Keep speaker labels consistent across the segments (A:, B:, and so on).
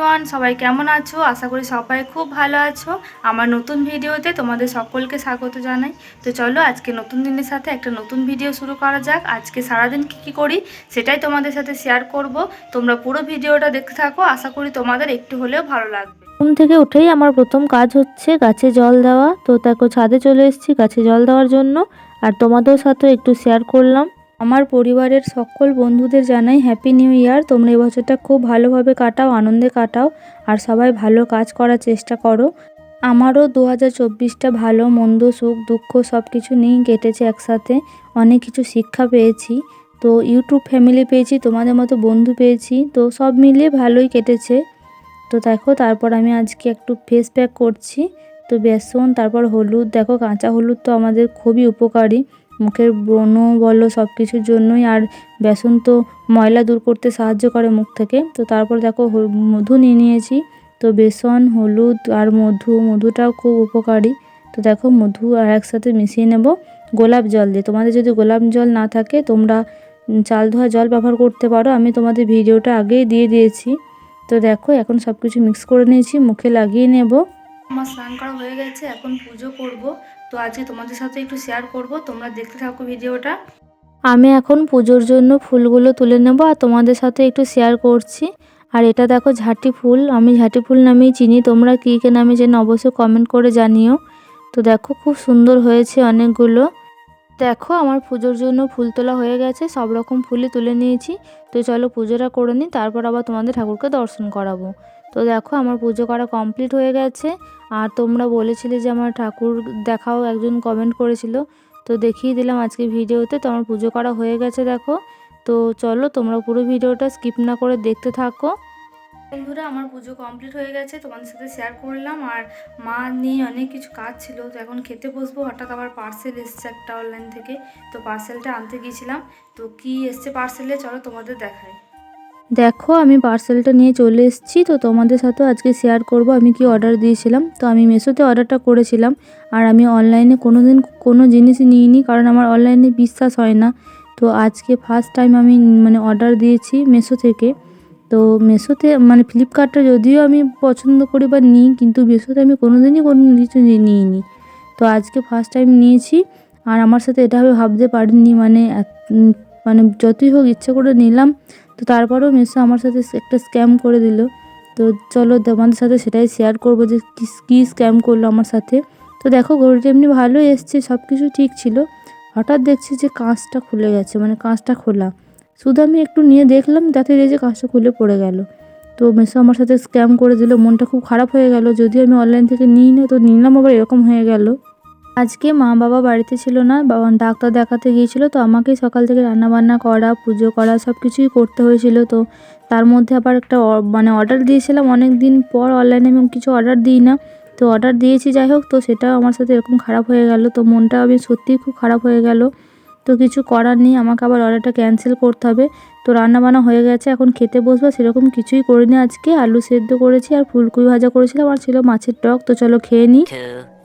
A: Everyone সবাই কেমন আছো? আশা করি সবাই খুব ভালো আছো। আমার নতুন ভিডিওতে তোমাদের সকলকে স্বাগত জানাই। তো চলো আজকে নতুন দিনের সাথে একটা নতুন ভিডিও শুরু করা যাক। আজকে সারাদিন কী কী করি সেটাই তোমাদের সাথে শেয়ার করব। তোমরা পুরো ভিডিওটা দেখতে থাকো। আশা করি তোমাদের একটু হলেও ভালো লাগবে।
B: ঘুম থেকে উঠেই আমার প্রথম কাজ হচ্ছে গাছে জল দেওয়া। তো দেখো ছাদে চলে এসেছি গাছে জল দেওয়ার জন্য। আর তোমাদের সাথে একটু শেয়ার করলাম। আমার পরিবারের সকল বন্ধুদের জানাই হ্যাপি নিউ ইয়ার তোমরা এই বছরটা খুব ভালোভাবে কাটাও, আনন্দে কাটাও, আর সবাই ভালো কাজ করার চেষ্টা করো। আমারও দু হাজার চব্বিশটা ভালো, মন্দ, সুখ, দুঃখ সব কিছু নিয়েই কেটেছে একসাথে। অনেক কিছু শিক্ষা পেয়েছি। তো ইউটিউব ফ্যামিলি পেয়েছি, তোমাদের মতো বন্ধু পেয়েছি। তো সব মিলিয়ে ভালোই কেটেছে। তো দেখো, তারপর আমি আজকে একটু ফেস প্যাক করছি। তো বেসন, তারপর হলুদ। দেখো, কাঁচা হলুদ তো আমাদের খুবই উপকারী। মুখের ব্রণ বলো সব কিছুর জন্যই। আর বেসন তো ময়লা দূর করতে সাহায্য করে মুখ থেকে। তো তারপর দেখো মধু নিয়ে নিয়েছি। তো বেসন, হলুদ আর মধু, মধুটাও খুব উপকারী। তো দেখো, মধু আর একসাথে মিশিয়ে নেব। গোলাপ জল দিয়ে। তোমাদের যদি গোলাপ জল না থাকে, তোমরা চাল ধোয়া জল ব্যবহার করতে পারো। আমি তোমাদের ভিডিওটা আগেই দিয়ে দিয়েছি। তো দেখো, এখন সব কিছু মিক্স করে নিয়েছি, মুখে লাগিয়ে নেব।
A: আমার স্নান করা হয়ে গেছে, এখন পুজো করব। তো আজকে তোমাদের সাথে একটু শেয়ার করব। তোমরা দেখতে থাকো ভিডিওটা।
B: আমি এখন পুজোর জন্য ফুলগুলো তুলে নেব আর তোমাদের সাথে একটু শেয়ার করছি। আর এটা দেখো ঝাঁটি ফুল। আমি ঝাঁটি ফুল নামেই চিনি। তোমরা কী কে নামে জেনে অবশ্যই কমেন্ট করে জানিও। তো দেখো খুব সুন্দর হয়েছে অনেকগুলো। দেখো আমার পুজোর জন্য ফুল তোলা হয়ে গেছে, সব রকম ফুলই তুলে নিয়েছি। তো চলো পুজোটা করে নিই, তারপর আবার তোমাদের ঠাকুরকে দর্শন করাবো। তো দেখো আমার পুজো করা কমপ্লিট হয়ে গেছে। আর তোমরা বলেছিলে যে আমার ঠাকুর দেখাও একজন কমেন্ট করেছিল। তো দেখিয়ে দিলাম আজকে ভিডিওতে, তো আমার পুজো করা হয়ে গেছে দেখো। তো চলো তোমরা পুরো ভিডিওটা স্কিপ না করে দেখতে থাকো।
A: বন্ধুরা, আমার পুজো কমপ্লিট হয়ে গেছে। তোমাদের সাথে শেয়ার করলাম। আর মা নিয়ে অনেক কিছু কাজ ছিল, তো এখন খেতে বসবো। হঠাৎ আবার পার্সেল এসছে একটা অনলাইন থেকে। তো পার্সেলটা আনতে গিয়েছিলাম। তো কি এসছে পার্সেলে চলো তোমাদের দেখাই।
B: দেখো, আমি পার্সেলটা নিয়ে চলে এসেছি। তো তোমাদের সাথেও আজকে শেয়ার করব আমি কি অর্ডার দিয়েছিলাম। তো আমি মেশোতে অর্ডারটা করেছিলাম। আর আমি অনলাইনে কোনো দিন কোনো জিনিসই নিইনি, কারণ আমার অনলাইনে বিশ্বাস হয় না। তো আজকে ফার্স্ট টাইম আমি মানে অর্ডার দিয়েছি মেশো থেকে। তো মেশোতে মানে ফ্লিপকার্টটা যদিও আমি পছন্দ করি বা নিই, কিন্তু মেশোতে আমি কোনো দিনই কোনো কিছু নিইনি। তো আজকে ফার্স্ট টাইম নিয়েছি, আর আমার সাথে এটা আমি ভাবতে পারিনি মানে মানে যতই হোক ইচ্ছে করে নিলাম। তো তারপরেও মেসো আমার সাথে একটা স্ক্যাম করে দিল। তো চলো তোমাদের সাথে সেটাই শেয়ার করব যে কী স্ক্যাম করল আমার সাথে। তো দেখো ঘড়িটা এমনি ভালোই এসছে সব কিছু ঠিক ছিল। হঠাৎ দেখছি যে কাঁচটা খুলে গেছে মানে কাঁচটা খোলা। শুধু আমি একটু নিয়ে দেখলাম যাতে দেখি যে কাজটা খুলে পড়ে গেল। তো মেসো আমার সাথে স্ক্যাম করে দিল, মনটা খুব খারাপ হয়ে গেল। যদিও আমি অনলাইন থেকে নিই না, তো নিলাম আবার এরকম হয়ে গেল। আজকে মা বাবা বাড়িতে ছিল না বাবা ডাক্তার দেখাতে গিয়েছিল, তো আমাকেই সকাল থেকে রান্না বান্না করা, পুজো করা সব কিছুই করতে হয়েছিল। তো তার মধ্যে আবার একটা মানে অর্ডার দিয়েছিলাম অনেক দিন পর অনলাইনে আমি কিছু অর্ডার দিই না। তো অর্ডার দিয়েছি, যাই হোক, তো সেটা আমার সাথে এরকম খারাপ হয়ে গেল। তো মনটা আমি সত্যিই খুব খারাপ হয়ে গেল। তো কিছু করার নেই আমাকে আবার অর্ডারটা ক্যান্সেল করতে হবে। তো রান্না বান্না হয়ে গেছে এখন খেতে বসবো সেরকম কিছুই করিনি আজকে। আলু সেদ্ধ করেছি আর ফুলকপি ভাজা করেছিলাম আর ছিল মাছের টক তো চলো খেয়ে নিই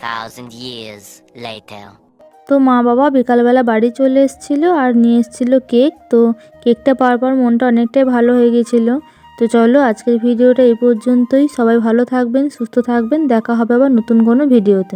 C: 2,000 years
B: তো মা বাবা বিকালবেলা বাড়ি চলে এসেছিল আর নিয়ে এসেছিল কেক তো কেকটা পাওয়ার পর মনটা অনেকটাই ভালো হয়ে গেছিল। তো চলো আজকের ভিডিওটা এই পর্যন্তই সবাই ভালো থাকবেন সুস্থ থাকবেন দেখা হবে আবার নতুন কোনো ভিডিওতে।